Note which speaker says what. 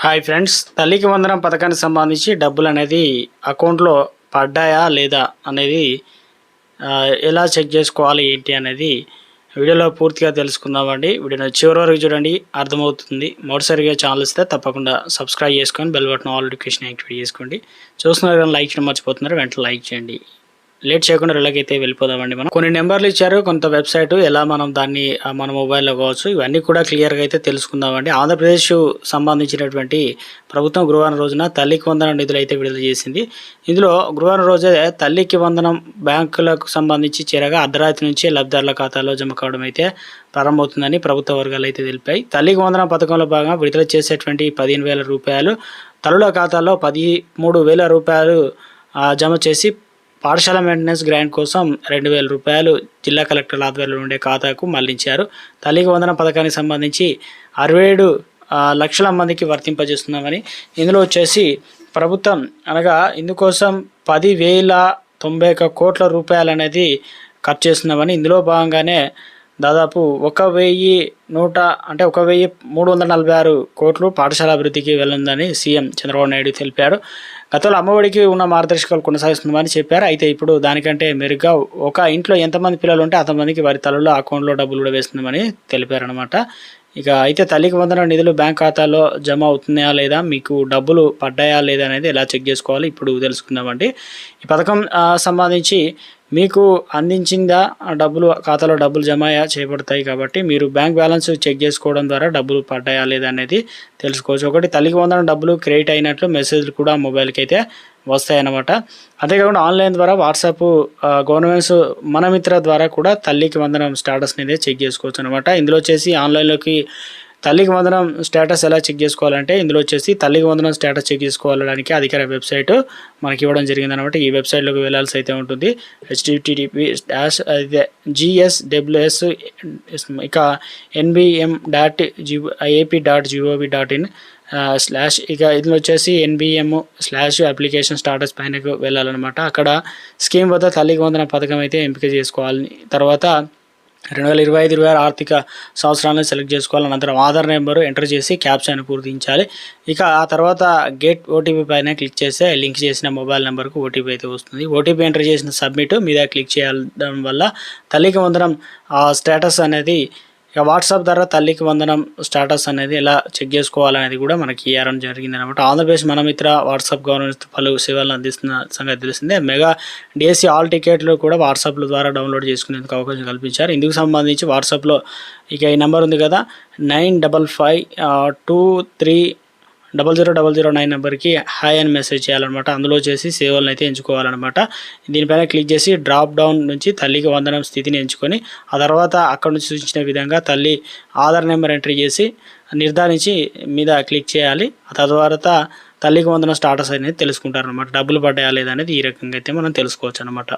Speaker 1: Hi friends తల్లికి వందనం పథకానికి సంబంధించి డబ్బులు అనేది అకౌంట్లో పడ్డాయా లేదా అనేది ఎలా చెక్ చేసుకోవాలి ఏంటి అనేది వీడియోలో పూర్తిగా తెలుసుకుందామండి. వీడియోని చివరి వరకు చూడండి అర్థమవుతుంది. మొదటిసారిగా ఛానల్ ఇస్తే తప్పకుండా సబ్స్క్రైబ్ చేసుకొని bell button all notification activate చేసుకోండి. చూస్తున్నారు కానీ లైక్ చేయడం మర్చిపోతున్నారు వెంటనే లైక్ చేయండి. లేట్ చేయకుండా ఇలాగైతే వెళ్ళిపోదామండి మనం. కొన్ని నెంబర్లు ఇచ్చారు కొంత వెబ్సైట్ ఎలా మనం దాన్ని మన మొబైల్లో కావచ్చు ఇవన్నీ కూడా క్లియర్గా అయితే తెలుసుకుందామండి. ఆంధ్రప్రదేశ్ సంబంధించినటువంటి ప్రభుత్వం గురువారం రోజున తల్లికి వందనం నిధులు అయితే విడుదల చేసింది. ఇందులో గురువారం రోజే తల్లికి వందనం బ్యాంకులకు సంబంధించి చేరగా అర్ధరాత్రి నుంచి లబ్ధిదారుల ఖాతాలో జమ కావడం అయితే ప్రారంభమవుతుందని ప్రభుత్వ వర్గాలు అయితే తెలిపాయి. తల్లికి వందనం పథకంలో భాగంగా విడుదల చేసేటువంటి పదిహేను వేల రూపాయలు తల్లుల ఖాతాలో పదిమూడు వేల రూపాయలు జమ చేసి పాఠశాల మెయింటెనెన్స్ గ్రాంట్ కోసం రెండు వేల రూపాయలు జిల్లా కలెక్టర్ ఆధ్వర్యంలో ఉండే ఖాతాకు మళ్ళించారు. తల్లికి వందన పథకానికి సంబంధించి అరవై ఏడు లక్షల మందికి వర్తింపజేస్తున్నామని ఇందులో వచ్చేసి ప్రభుత్వం అనగా ఇందుకోసం పది వేల తొంభై ఒక కోట్ల రూపాయలు అనేది ఖర్చు చేస్తున్నామని ఇందులో భాగంగానే దాదాపు ఒక వెయ్యి నూట అంటే ఒక వెయ్యి మూడు వందల నలభై ఆరు కోట్లు పాఠశాల అభివృద్ధికి వెళ్ళిందని సీఎం చంద్రబాబు నాయుడు తెలిపారు. గతంలో అమ్మఒడికి ఉన్న మార్గదర్శకాలు కొనసాగిస్తుందని చెప్పారు. అయితే ఇప్పుడు దానికంటే మెరుగ్గా ఒక ఇంట్లో ఎంతమంది పిల్లలు ఉంటే అంతమందికి వారి తలలో అకౌంట్లో డబ్బులు కూడా వేస్తుందని తెలిపారనమాట ఇక అయితే తల్లికి వందన నిధులు బ్యాంక్ ఖాతాలో జమ అవుతున్నాయా లేదా మీకు డబ్బులు పడ్డాయా లేదా అనేది ఎలా చెక్ చేసుకోవాలి ఇప్పుడు తెలుసుకుందామండి. ఈ పథకం సంబంధించి మీకు అందించిందా డబ్బులు ఖాతాలో డబ్బులు జమ చేయబడతాయి కాబట్టి మీరు బ్యాంక్ బ్యాలెన్స్ చెక్ చేసుకోవడం ద్వారా డబ్బులు పడ్డాయా లేదా అనేది తెలుసుకోవచ్చు. ఒకటి తల్లికి వందన డబ్బులు క్రియేట్ అయినట్లు మెసేజ్లు కూడా మొబైల్కి అయితే వస్తాయన్నమాట. అంతేకాకుండా ఆన్లైన్ ద్వారా వాట్సాప్ గవర్నమెంట్స్ మన మిత్ర ద్వారా కూడా తల్లికి వందనం స్టేటస్ అనేది చెక్ చేసుకోవచ్చు అనమాట ఇందులో వచ్చేసి ఆన్లైన్లోకి తల్లికి వందనం స్టేటస్ ఎలా చెక్ చేసుకోవాలంటే ఇందులో వచ్చేసి తల్లికి వందనం స్టేటస్ చెక్ చేసుకోవడానికి అధికార వెబ్సైట్ మనకి ఇవ్వడం జరిగింది అనమాట ఈ వెబ్సైట్లోకి వెళ్ళాల్సి అయితే ఉంటుంది. హెచ్డిటిడిపి డాష్ అదే జిఎస్డబ్ల్యూఎస్ ఇక NBM dot G dot gov dot in slash ఇక ఇందులో వచ్చేసి ఎన్బిఎం స్లాష్ అప్లికేషన్ స్టాటస్ పైనకు వెళ్ళాలన్నమాట. అక్కడ స్కీమ్ వద్ద తల్లికి వందన పథకం అయితే ఎంపిక చేసుకోవాలి. తర్వాత రెండు వేల ఇరవై ఐదు ఇరవై ఆరు ఆర్థిక సంవత్సరాలను సెలెక్ట్ చేసుకోవాలి అనంతరం ఆధార్ నెంబరు ఎంటర్ చేసి క్యాప్షన్ పూర్తించాలి. ఇక ఆ తర్వాత గెట్ ఓటీపీ పైన క్లిక్ చేస్తే లింక్ చేసిన మొబైల్ నెంబర్కు ఓటీపీ అయితే వస్తుంది. ఓటీపీ ఎంటర్ చేసిన సబ్మిట్ మీద క్లిక్ చేయడం వల్ల తల్లికి వందనం ఆ స్టేటస్ అనేది ఇక వాట్సాప్ ద్వారా తల్లికి వందనం స్టేటస్ అనేది ఎలా చెక్ చేసుకోవాలనేది కూడా మనకి ఇవ్వడం జరిగింది అనమాట ఆంధ్రప్రదేశ్ మనమిత్ర వాట్సాప్ గవర్నమెంట్ పలు సేవలను అందిస్తున్న సంగతి తెలిసిందే. మెగా డిఎస్సి ఆల్ టికెట్లు కూడా వాట్సాప్ల ద్వారా డౌన్లోడ్ చేసుకునేందుకు అవకాశం కల్పించారు. ఇందుకు సంబంధించి వాట్సాప్లో ఇక ఈ నెంబర్ ఉంది కదా nine double five two three double zero double zero nine నెంబర్కి హాయ్ అని మెసేజ్ చేయాలన్నమాట. అందులో చేసి సేవలను అయితే ఎంచుకోవాలన్నమాట. దీనిపైన క్లిక్ చేసి డ్రాప్ డౌన్ నుంచి తల్లికి వందనం స్థితిని ఎంచుకొని ఆ తర్వాత అక్కడ నుంచి సూచించిన విధంగా తల్లి ఆధార్ నెంబర్ ఎంట్రీ చేసి నిర్ధారించి మీద క్లిక్ చేయాలి. ఆ తర్వాత తల్లికి వందనం స్టాటస్ అనేది తెలుసుకుంటారనమాట డబ్బులు పడ్డాయా లేదా అనేది ఈ రకంగా అయితే మనం తెలుసుకోవచ్చు అనమాట